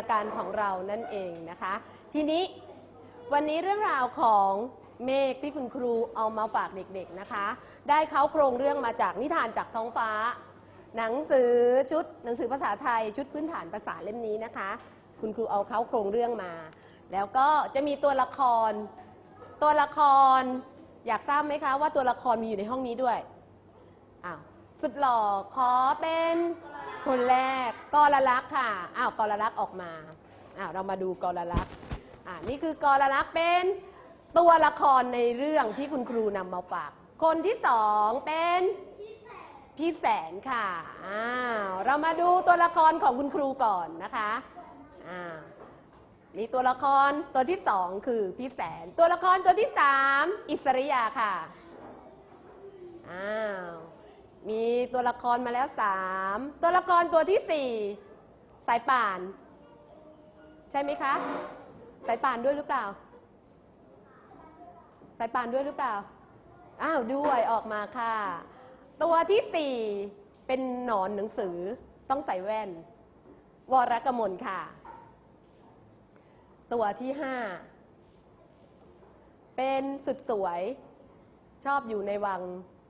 นาการของเรานั่นเองนะคะ ทีนี้วันนี้เรื่องราวของเมฆที่คุณครูเอามาฝากเด็กๆนะคะ ได้เขาโครงเรื่องมาจากนิทานจากท้องฟ้า หนังสือชุดหนังสือภาษาไทยชุดพื้นฐานภาษาเล่มนี้นะคะ คุณครูเอาเขาโครงเรื่องมา แล้วก็จะมีตัวละคร ตัวละคร อยากทราบไหมคะว่าตัวละครมีอยู่ในห้องนี้ด้วยอ้าวสุดหล่อขอเป็น คนแรกกรลักษณ์ค่ะอ้าวกรลักออกมาอ้าวเรามาดูกรลักอ่านี่คือกรลักเป็นตัวละครในเรื่องที่คุณครูนำมาฝาก คนที่สองเป็นพี่แสนค่ะอ้าวเรามาดูตัวละครของคุณครูก่อนนะคะอ้าวนี่ตัวละครตัวที่สองคือพี่แสน ตัวละครตัวที่สามอิสริยาค่ะอ้าว มีตัวละครมาแล้วสามตัวละครตัวที่สี่สายป่าน ใช่ไหมคะ สายป่านด้วยหรือเปล่า สายป่านด้วยหรือเปล่า อ้าวด้วยออกมาค่ะ ตัวที่สี่เป็นหนอนหนังสือต้องใส่แว่น วรกมลค่ะ ตัวที่ห้าเป็นสุดสวย ชอบอยู่ในวัง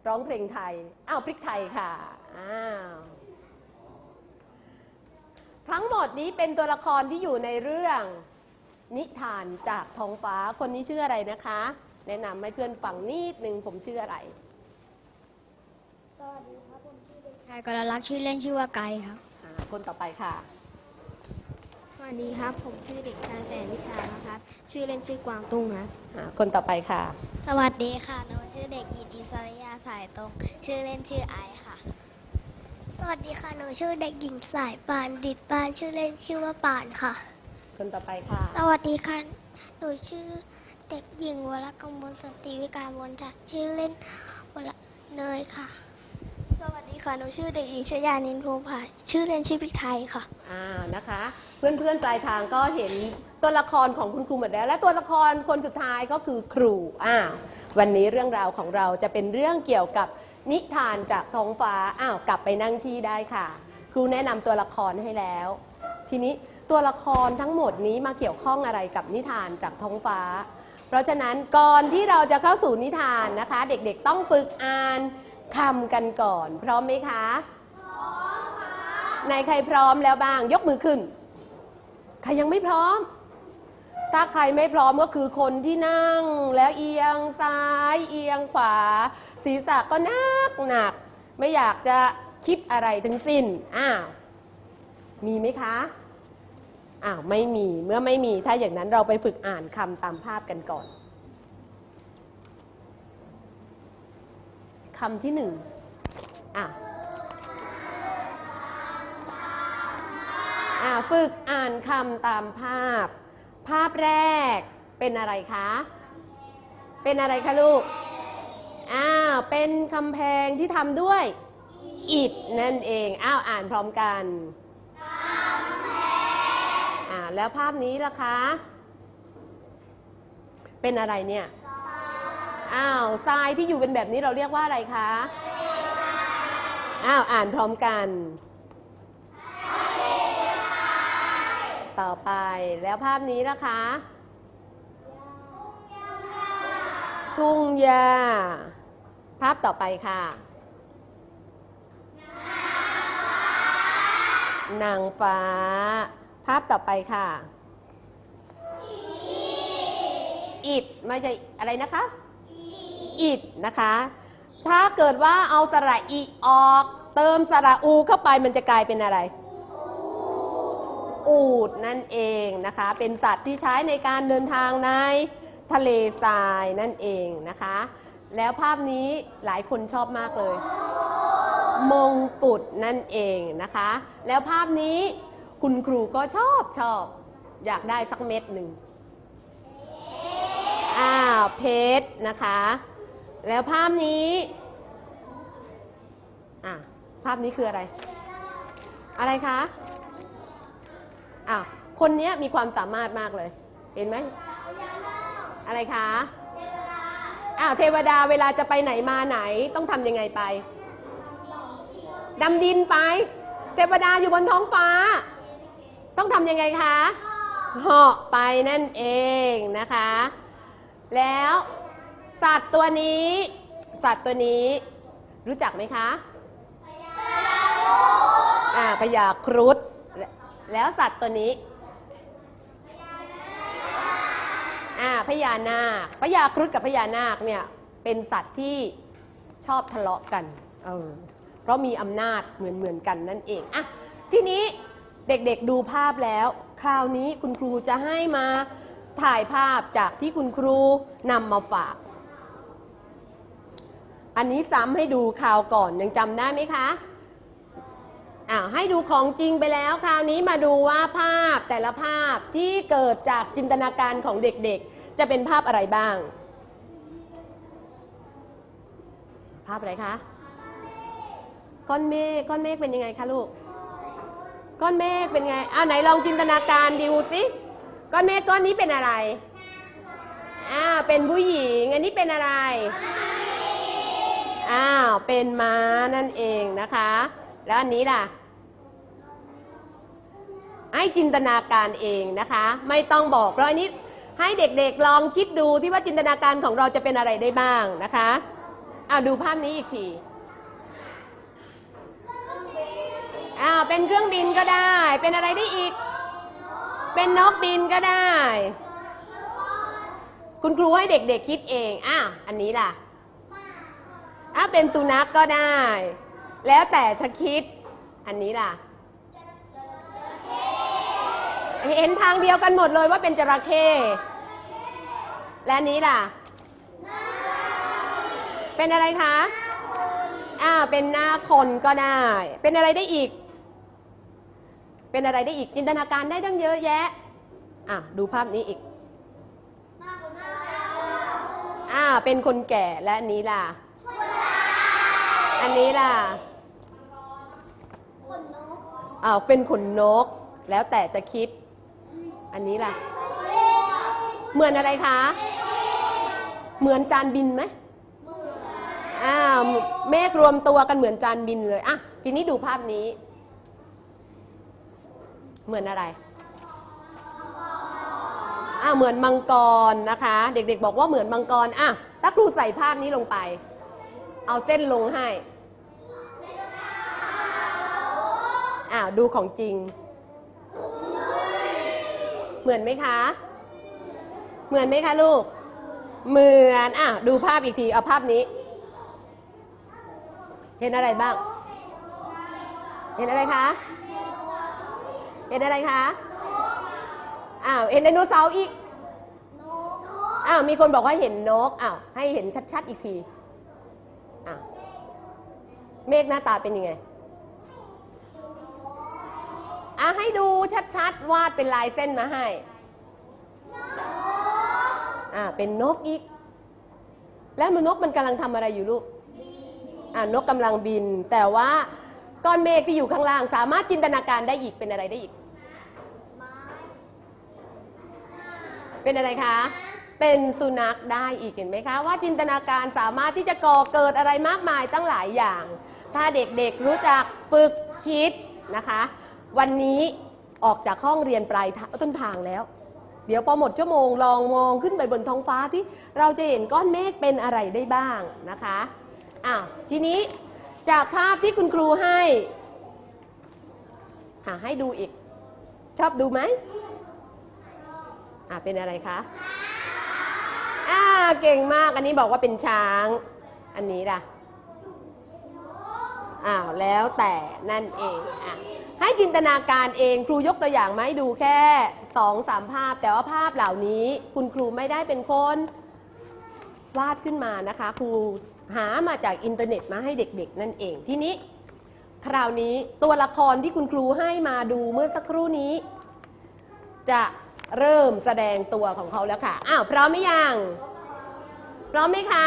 ร้องเพลงไทย อ้าวพริกไทยค่ะ อ้าว ทั้งหมดนี้เป็นตัวละครที่อยู่ในเรื่องนิทานจากท้องฟ้า คนนี้ชื่ออะไรนะคะ แนะนำให้เพื่อนฟังนิดนึงผมชื่ออะไร สวัสดีครับผมชื่อเด็กชายกรลักษณ์ชื่อเล่นชื่อว่าไกครับ อ่าคนต่อไปค่ะส วัสดีครับ ผมชื่อเด็กชายแสนวิชานะครับ ชื่อเล่นชื่อกวางตุ้งครับอ่าคนต่อไปค่ะ สวัสดีค่ะ หนูชื่อเด็กหญิงอิสริยาสายตรง ชื่อเล่นชื่อไอค่ะ สวัสดีค่ะ หนูชื่อเด็กหญิงสายปานดิดปาน ชื่อเล่นชื่อว่าปานค่ะ คนต่อไปค่ะ สวัสดีค่ะ หนูชื่อเด็กหญิงวรกมลสตรีวิการบนจักรชื่อเล่นวรเนยค่ะสวัสดี ค่ะ หนูชื่อเด็กหญิงชยานินภูมิภาชื่อเล่นชื่อพริกไทยค่ะ อ่านะคะ เพื่อนๆปลายทางก็เห็นตัวละครของคุณครูหมดแล้ว และตัวละครคนสุดท้ายก็คือครูอ่าวันนี้เรื่องราวของเราจะเป็นเรื่องเกี่ยวกับนิทานจากท้องฟ้าอ้าวกลับไปนั่งที่ได้ค่ะ ครูแนะนำตัวละครให้แล้ว ทีนี้ตัวละครทั้งหมดนี้มาเกี่ยวข้องอะไรกับนิทานจากท้องฟ้า เพราะฉะนั้นก่อนที่เราจะเข้าสู่นิทานนะคะ เด็กๆต้องฝึกอ่าน คำกันก่อน พร้อมไหมคะในใครพร้อมแล้วบ้าง ยกมือขึ้น ใครยังไม่พร้อม ถ้าใครไม่พร้อมก็คือคนที่นั่ง แล้วเอียงซ้าย เอียงขวา ศีรษะก็หนักหนัก ไม่อยากจะคิดอะไรทั้งสิ้น อ้าว มีไหมคะ อ้าว ไม่มี เมื่อไม่มี ถ้าอย่างนั้นเราไปฝึกอ่านคำตามภาพกันก่อน คำที่หนึ่งอะอ่าฝึกอ่านคำตามภาพ ภาพแรกเป็นอะไรคะ เป็นอะไรคะลูกอ้าวเป็นคำแพงที่ทำด้วย อิฐนั่นเอง อ้าวอ่านพร้อมกันอ่าแล้วภาพนี้ล่ะคะ เป็นอะไรเนี่ย อ้าวทรายที่อยู่เป็นแบบนี้เราเรียกว่าอะไรคะอ้าวอ่านพร้อมกัน ต่อไปแล้วภาพนี้นะคะทุ่งหญ้าภาพต่อไปค่ะ นางฟ้า ภาพต่อไปค่ะ อิดไม่ใช่อะไรนะคะ อิดนะคะ ถ้าเกิดว่าเอาสระอีออก เติมสระอูเข้าไปมันจะกลายเป็นอะไร อูดนั่นเองนะคะ เป็นสัตว์ที่ใช้ในการเดินทางในทะเลทรายนั่นเองนะคะ แล้วภาพนี้หลายคนชอบมากเลย มงกุฎนั่นเองนะคะ แล้วภาพนี้คุณครูก็ชอบชอบ อยากได้สักเม็ดหนึ่ง อ้าวเพชรนะคะ แล้วภาพนี้อะภาพนี้คืออะไร อะไรคะอ้าวคนเนี้ยมีความสามารถมากเลย เห็นไหมอะไรคะอ้าวเทวดาเวลาจะไปไหนมาไหนต้องทำยังไงไปดำดินไป เทวดาอยู่บนท้องฟ้า ต้องทำยังไงคะเหาะไปนั่นเองนะคะ แล้ว สัตว์ตัวนี้ สัตว์ตัวนี้ รู้จักไหมคะอ่าพญาครุฑแล้วสัตว์ตัวนี้อ่าพญานาคพญาครุฑกับพญานาคเนี่ยเป็นสัตว์ที่ชอบทะเลาะกันเออเพราะมีอำนาจเหมือนเหมือนๆกันนั่นเองอะทีนี้เด็กๆดูภาพแล้ว คราวนี้คุณครูจะให้มาถ่ายภาพจากที่คุณครูนำมาฝาก อันนี้ซ้ำให้ดูคราวก่อนยังจำได้ไหมคะอ่าให้ดูของจริงไปแล้วคราวนี้มาดูว่าภาพแต่ละภาพที่เกิดจากจินตนาการของเด็กๆ จะเป็นภาพอะไรบ้าง ภาพอะไรคะก้อนเมฆก้อนเมฆเป็นยังไงคะลูกก้อนเมฆเป็นไงอ้าวไหนลองจินตนาการดูสิก้อนเมฆก้อนนี้เป็นอะไรอ้าเป็นผู้หญิง อันนี้เป็นอะไร อ้าว เป็นม้านั่นเองนะคะ แล้วอันนี้ล่ะ ให้จินตนาการเองนะคะ ไม่ต้องบอกเพราะอันนี้ให้เด็กๆลองคิดดูที่ว่าจินตนาการของเราจะเป็นอะไรได้บ้างนะคะอ้าวดูภาพนี้อีกทีอ้าวเป็นเครื่องบินก็ได้ เป็นอะไรได้อีก เป็นนกบินก็ได้ คุณครูให้เด็กๆคิดเองอ้าวอันนี้ล่ะ อะเป็นสุนัขก็ได้ แล้วแต่จะคิด อันนี้ล่ะ เห็นทางเดียวกันหมดเลยว่าเป็นจระเข้ และอันนี้ล่ะ เป็นอะไรคะอ่าเป็นหน้าคนก็ได้ เป็นอะไรได้อีก เป็นอะไรได้อีกจินตนาการได้ตั้งเยอะแยะ อะดูภาพนี้อีกอ่าเป็นคนแก่และ อันนี้ล่ะอันนี้ล่ะอ้าวเป็นขนนก แล้วแต่จะคิด อันนี้ล่ะ เหมือนอะไรคะ เหมือนจานบินไหมอ้าวเมฆรวมตัวกันเหมือนจานบินเลยอะทีนี้ดูภาพนี้ เหมือนอะไรอ่าเหมือนมังกรนะคะ เด็กๆ บอกว่าเหมือนมังกรอะถ้าครูใส่ภาพนี้ลงไป เอาเส้นลงให้ อ้าวดูของจริง เหมือนไหมคะ เหมือนไหมคะลูก เหมือนอะดูภาพอีกที เอาภาพนี้ เห็นอะไรบ้าง เห็นอะไรคะ เห็นอะไรคะอ้าวเห็นไดโนเสาร์อีกอ้าวมีคนบอกว่าเห็นนกอ้าวให้เห็นชัดๆอีกทีอะเมฆหน้าตาเป็นยังไง อะให้ดูชัดๆ วาดเป็นลายเส้นมาให้อะเป็นนกอีก แล้วมันนกมันกำลังทำอะไรอยู่ลูกอะนกกำลังบิน แต่ว่าก้อนเมฆที่อยู่ข้างล่าง สามารถจินตนาการได้อีกเป็นอะไรได้อีก เป็นอะไรคะ เป็นสุนัขได้อีกเห็นไหมคะ ว่าจินตนาการสามารถที่จะก่อเกิดอะไรมากมายตั้งหลายอย่าง ถ้าเด็กๆรู้จักฝึกคิดนะคะ วันนี้ออกจากห้องเรียนปลายต้นทางแล้ว เดี๋ยวพอหมดชั่วโมงลองมองขึ้นไปบนท้องฟ้าที่เราจะเห็นก้อนเมฆเป็นอะไรได้บ้างนะคะอ้าวทีนี้จากภาพที่คุณครูให้อ่าให้ดูอีก ชอบดูไหมอ่าเป็นอะไรคะอ่าเก่งมากอันนี้บอกว่าเป็นช้าง อันนี้ล่ะอ้าวแล้วแต่นั่นเองอะ ให้จินตนาการเองครูยกตัวอย่างมาให้ดูแค่สองสามภาพ แต่ว่าภาพเหล่านี้คุณครูไม่ได้เป็นคนวาดขึ้นมานะคะ ครูหามาจากอินเทอร์เน็ตมาให้เด็กๆ นั่นเองทีนี้ คราวนี้ตัวละครที่คุณครูให้มาดูเมื่อสักครู่นี้ จะเริ่มแสดงตัวของเขาแล้วค่ะอ้าวพร้อมไหมยัง พร้อมไหมคะ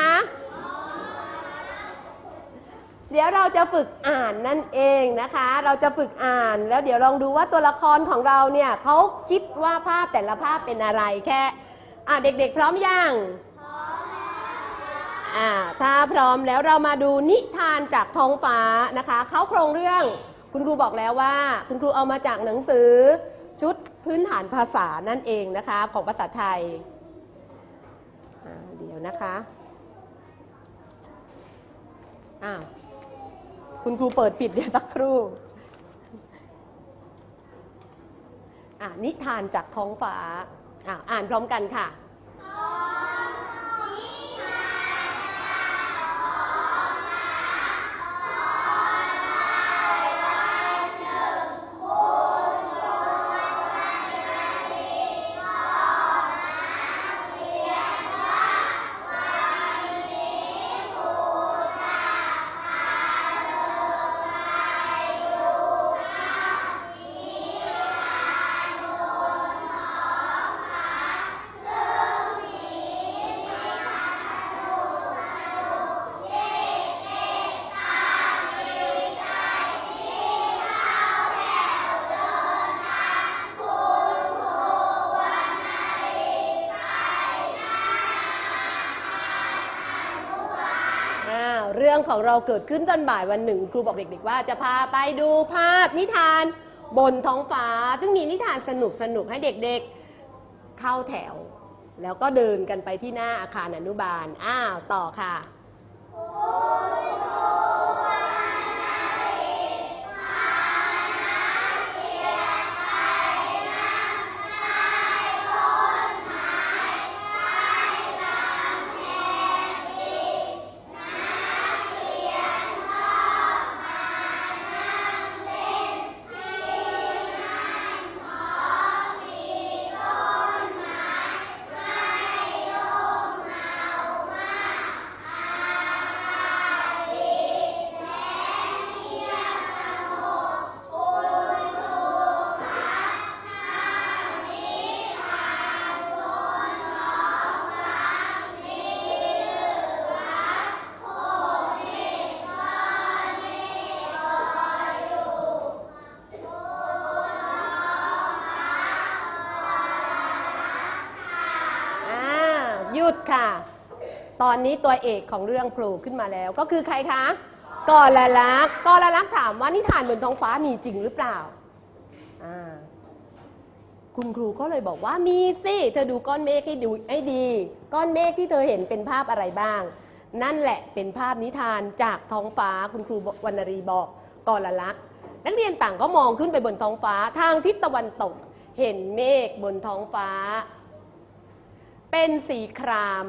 เดี๋ยวเราจะฝึกอ่านนั่นเองนะคะ เราจะฝึกอ่านแล้วเดี๋ยวลองดูว่าตัวละครของเราเนี่ยเขาคิดว่าภาพแต่ละภาพเป็นอะไรแค่อ่าเด็กๆ พร้อมยังพร้อ่าถ้าพร้อมแล้วเรามาดูนิทานจากท้องฟ้านะคะเขาโครงเรื่องคุณครูบอกแล้วว่า คุณครูเอามาจากหนังสือชุดพื้นฐานภาษานั่นเองนะคะ ของภาษาไทยเดี๋ยวนะคะอ้าว คุณครูเปิดปิดเดี๋ยวสักครู่อนิทานจากท้องฟ้า อ่านพร้อมกันค่ะาวเรื่องของเราเกิดขึ้นตอนบ่ายวันหนึ่งครูบอกเด็กๆว่าจะพาไปดูภาพนิทานบนท้องฟ้า ซึ่งมีนิทานสนุกสนุกๆให้เด็กๆเข้าแถว แล้วก็เดินกันไปที่หน้าอาคารอนุบาล อ้าว ต่อค่ะ ค่ะ ตอนนี้ตัวเอกของเรื่องโผล่ขึ้นมาแล้ว ก็คือใครคะกอละลักษ์กอละลักษ์ถามว่านิทานบนท้องฟ้ามีจริงหรือเปล่าอ่าคุณครูก็เลยบอกว่ามีสิเธอดูก้อนเมฆให้ดูให้ดี ก้อนเมฆที่เธอเห็นเป็นภาพอะไรบ้าง นั่นแหละเป็นภาพนิทานจากท้องฟ้าคุณครูวรรณรีบอกกอละลักษณ์นักเรียนต่างก็มองขึ้นไปบนท้องฟ้าทางทิศตะวันตก เห็นเมฆบนท้องฟ้า เป็นสีคราม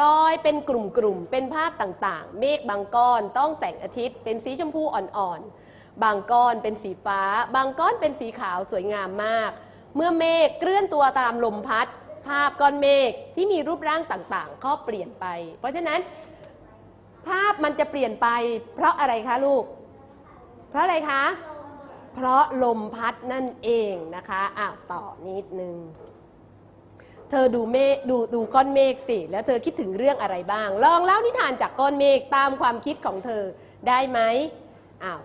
ลอยเป็นกลุ่มๆ เป็นภาพต่างๆ เมฆบางก้อนต้องแสงอาทิตย์ เป็นสีชมพูอ่อนๆ บางก้อนเป็นสีฟ้า บางก้อนเป็นสีขาวสวยงามมาก เมื่อเมฆเคลื่อนตัวตามลมพัด ภาพก้อนเมฆที่มีรูปร่างต่างๆ ก็เปลี่ยนไป เพราะฉะนั้น ภาพมันจะเปลี่ยนไป เพราะอะไรคะลูก เพราะอะไรคะ เพราะลมพัดนั่นเองนะคะอะต่อนิดนึง เธอดูเมฆดูดูก้อนเมฆสิ แล้วเธอคิดถึงเรื่องอะไรบ้าง ลองเล่านิทานจากก้อนเมฆตามความคิดของเธอได้ไหมอ้าว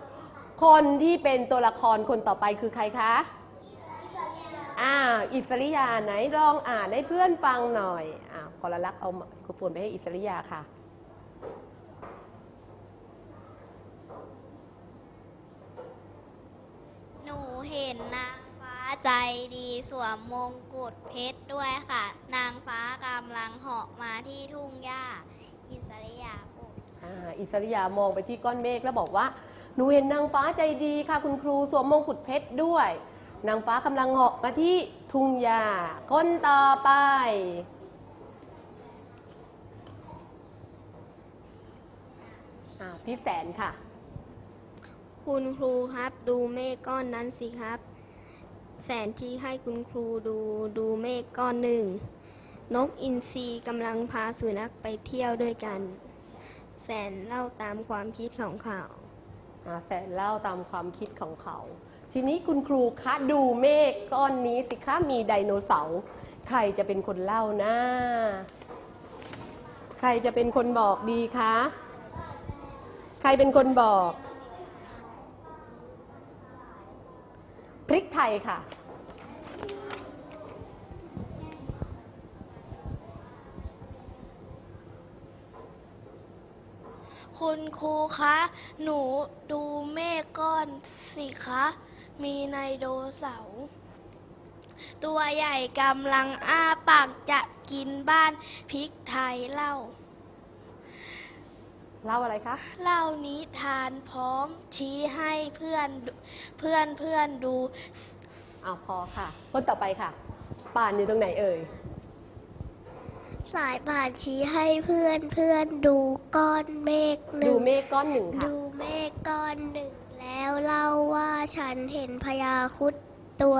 คนที่เป็นตัวละครคนต่อไปคือใครคะอ้าวอิสริยาไหนลองอ่านให้เพื่อนฟังหน่อยอ้าวกรลักษณ์เอาไมโครโฟนไปให้อิสริยาค่ะหนูเห็นนางฟ้า ใจดีสวมมงกุฎเพชรด้วยค่ะ นางฟ้ากำลังเหาะมาที่ทุ่งหญ้า อิสริยาพูดอ่าอิสริยามองไปที่ก้อนเมฆแล้วบอกว่าหนูเห็นนางฟ้าใจดีค่ะ คุณครูสวมมงกุฎเพชรด้วย นางฟ้ากำลังเหาะมาที่ทุ่งหญ้าคนต่อไป อ่าพี่แสนค่ะ คุณครูครับ ดูเมฆก้อนนั้นสิครับ แสนชี้ให้คุณครูดูดูเมฆก้อนหนึ่ง นกอินทรีกำลังพาสุนัขไปเที่ยวด้วยกัน แสนเล่าตามความคิดของเขา อ่าแสนเล่าตามความคิดของเขา ทีนี้คุณครูคะดูเมฆก้อนนี้สิคะมีไดโนเสาร์ใครจะเป็นคนเล่านะ ใครจะเป็นคนบอกดีคะ ใครเป็นคนบอก ริกไทยค่ะ คุณครูคะ หนูดูเมฆก้อนสิคะ มีไดโนเสาร์ตัวใหญ่กำลังอ้าปากจะกินบ้านพริกไทยเล่า เล่าอะไรคะเล่านิทานพร้อมชี้ให้เพื่อนดูเพื่อนเพื่อนดูอ้าวพอค่ะคนต่อไปค่ะ ป่านอยู่ตรงไหนเอ่ย สายป่านชี้ให้เพื่อนเพื่อนดูก้อนเมฆหดูนึ่งเมฆก้อนหนึ่งค่ะ ดูเมฆก้อนหนึ่ง แล้วเล่าว่าฉันเห็นพญาครุดตัว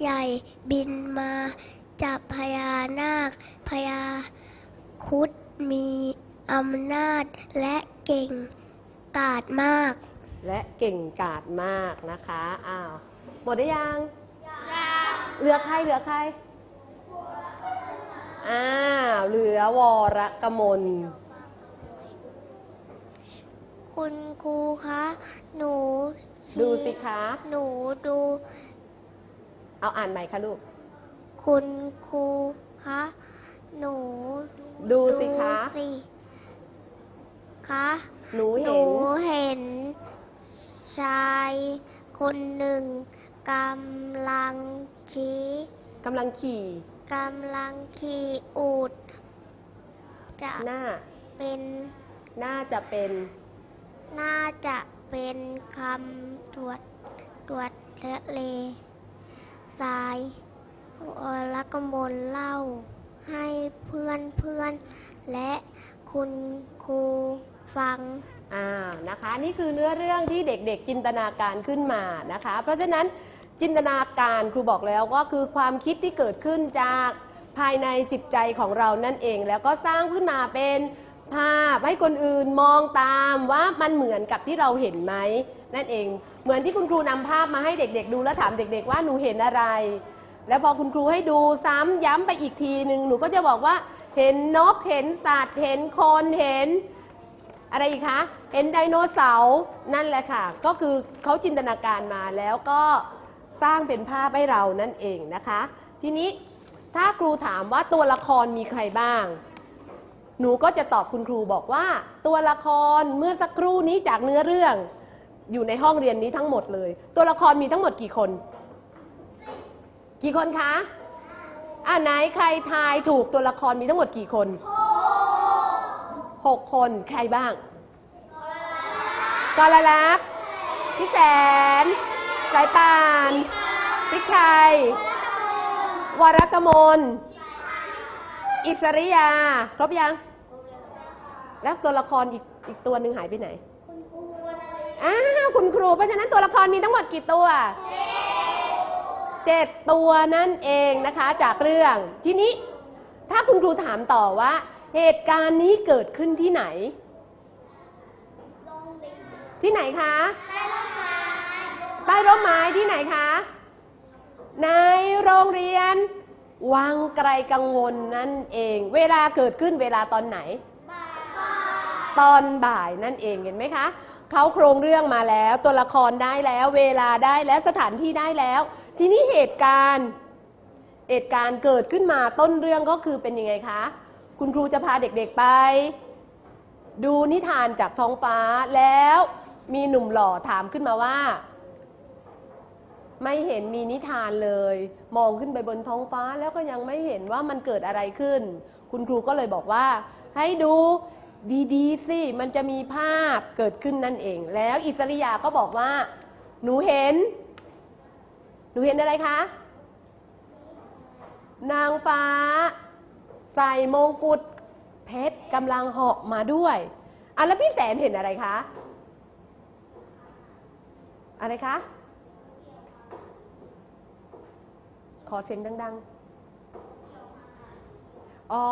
ใหญ่บินมาจับพญานาคพญาครุดมี อำนาจและเก่งกาจมาก และเก่งกาจมากนะคะอ้าวหมดได้ยังเหลือใครเหลือใครอ้าวเหลือวรกมลคุณครูคะ หนูชี้ดูสิคะ หนูดู เอาอ่านใหม่ค่ะลูก คุณครูคะ หนูดูสิคะสิ คะหนูหเห็นูนเห็น ชายคนหนึ่งกำลังชี้กำลังขี่กำลังขี่อูดจะหน้าเป็นน่าจะเป็นน่าจะเป็นคำตรวจตรวจและเลสายอรกมลเล่าให้เพื่อนเพื่อนๆและคุณครู ฟังอ่านะคะนี่คือเนื้อเรื่องที่เด็กๆจินตนาการขึ้นมานะคะ เพราะฉะนั้นจินตนาการครูบอกแล้วก็คือความคิดที่เกิดขึ้นจากภายในจิตใจของเรานั่นเอง แล้วก็สร้างขึ้นมาเป็นภาพให้คนอื่นมองตามว่ามันเหมือนกับที่เราเห็นไหมนั่นเอง เหมือนที่คุณครูนำภาพมาให้เด็กๆ ดูแล้วถามเด็ก ๆ ว่าหนูเห็นอะไร แล้วพอคุณครูให้ดูซ้ำย้ำไปอีกทีหนึ่งหนูก็จะบอกว่าเห็นนกเห็นสัตว์ เห็นคนเห็น อะไรอีกคะเห็นไดโนเสาร์นั่นแหละค่ะ ก็คือเขาจินตนาการมาแล้วก็สร้างเป็นภาพให้เรานั่นเองนะคะ ทีนี้ถ้าครูถามว่าตัวละครมีใครบ้าง หนูก็จะตอบคุณครูบอกว่า ตัวละครเมื่อสักครู่นี้จากเนื้อเรื่อง อยู่ในห้องเรียนนี้ทั้งหมดเลย ตัวละครมีทั้งหมดกี่คน กี่คนคะอ่าไหนใครทายถูกตัวละครมีทั้งหมดกี่คนห กคนใครบ้างกรลักษณ์พี่แสน สายป่านพริกไทยวรกมล อิสริยา ครบยัง แล้วตัวละครอีกอีกตัวหนึ่งหายไปไหน อ้าว คุณครู เพราะฉะนั้นตัวละครมีทั้งหมดกี่ตัวเจ็ดตัวนั่นเองนะคะจากเรื่อง ทีนี้ถ้าคุณครูถามต่อว่า เหตุการณ์นี้เกิดขึ้นที่ไหน ที่ไหนคะ ใต้ร่มไม้ที่ไหนคะ ในโรงเรียน วังไกลกังวลนั่นเอง เวลาเกิดขึ้นเวลาตอนไหน ตอนบ่ายนั่นเองเห็นไหมคะเขาโครงเรื่องมาแล้วตัวละครได้แล้วเวลาได้แล้วสถานที่ได้แล้ว ทีนี้เหตุการณ์ เหตุการณ์เกิดขึ้นมาต้นเรื่องก็คือเป็นยังไงคะ คุณครูจะพาเด็กๆไป ดูนิทานจากท้องฟ้าแล้วมีหนุ่มหล่อถามขึ้นมาว่า ไม่เห็นมีนิทานเลย มองขึ้นไปบนท้องฟ้าแล้วก็ยังไม่เห็นว่ามันเกิดอะไรขึ้น คุณครูก็เลยบอกว่า ให้ดูดีๆสิมันจะมีภาพเกิดขึ้นนั่นเอง แล้วอิสริยาก็บอกว่า หนูเห็น หนูเห็นอะไรคะ นางฟ้า ใส่มงกุฎเพชรกำลังเหาะมาด้วยอะแล้วพี่แสนเห็นอะไรคะ อะไรคะ ขอเสียงดัง ๆ อ๋อ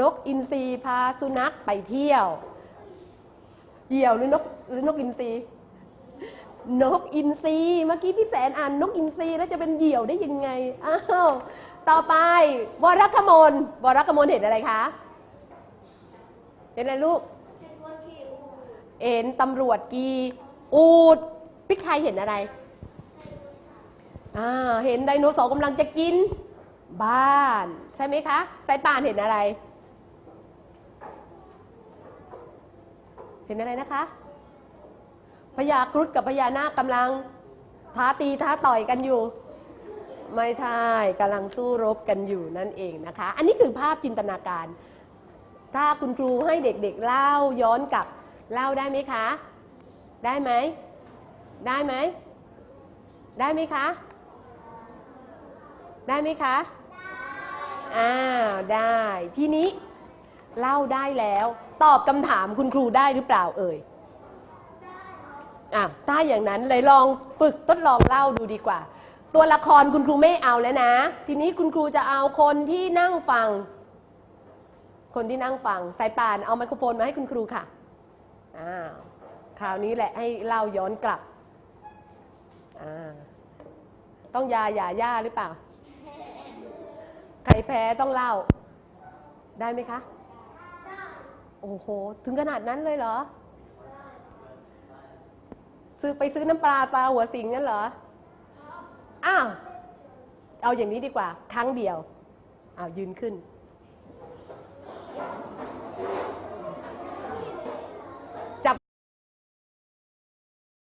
นกอินทรีพาสุนัขไปเที่ยว เหยี่ยวหรือนกหรือนกอินทรีนกอินทรีเมื่อกี้พี่แสนอ่านนกอินทรีแล้วจะเป็นเหยี่ยวได้ยังไง อ้าว ต่อไปวรคมลวรคมลเห็นอะไรคะ เห็นอะไรลูก เห็นตำรวจกีอูดพิกไทยเห็นอะไรอ่าเห็นไดโนเสาร์กำลังจะกิน บ้าน ใช่ไหมคะสายป่านเห็นอะไร เห็นอะไรนะคะพญาครุฑกับพญานาคกำลังท้าตีท้าต่อยกันอยู่ ไม่ใช่กำลังสู้รบกันอยู่นั่นเองนะคะ อันนี้คือภาพจินตนาการ ถ้าคุณครูให้เด็กๆเล่าย้อนกลับเล่าได้ไหมคะ ได้ไหม ได้ไหม ได้ไหมคะ ได้ไหมคะ อ้าวได้ ทีนี้เล่าได้แล้ว ตอบคำถามคุณครูได้หรือเปล่าเอ่ยอะถ้าอย่างนั้นเลยลองฝึกทดลองเล่าดูดีกว่า ตัวละครคุณครูไม่เอาแล้วนะ ทีนี้คุณครูจะเอาคนที่นั่งฟัง คนที่นั่งฟัง สายป่านเอาไมโครโฟนมาให้คุณครูค่ะอ้าวคราวนี้แหละให้เล่าย้อนกลับอ่าต้องยาหย่าย่าหรือเปล่า ใครแพ้ต้องเล่า ได้ไหมคะ โอ้โห ถึงขนาดนั้นเลยเหรอ ซื้อไปซื้อน้ำปลาตาหัวสิงงั้นเหรอ อ้าว เอาอย่างนี้ดีกว่า ครั้งเดียวอ้าวยืนขึ้น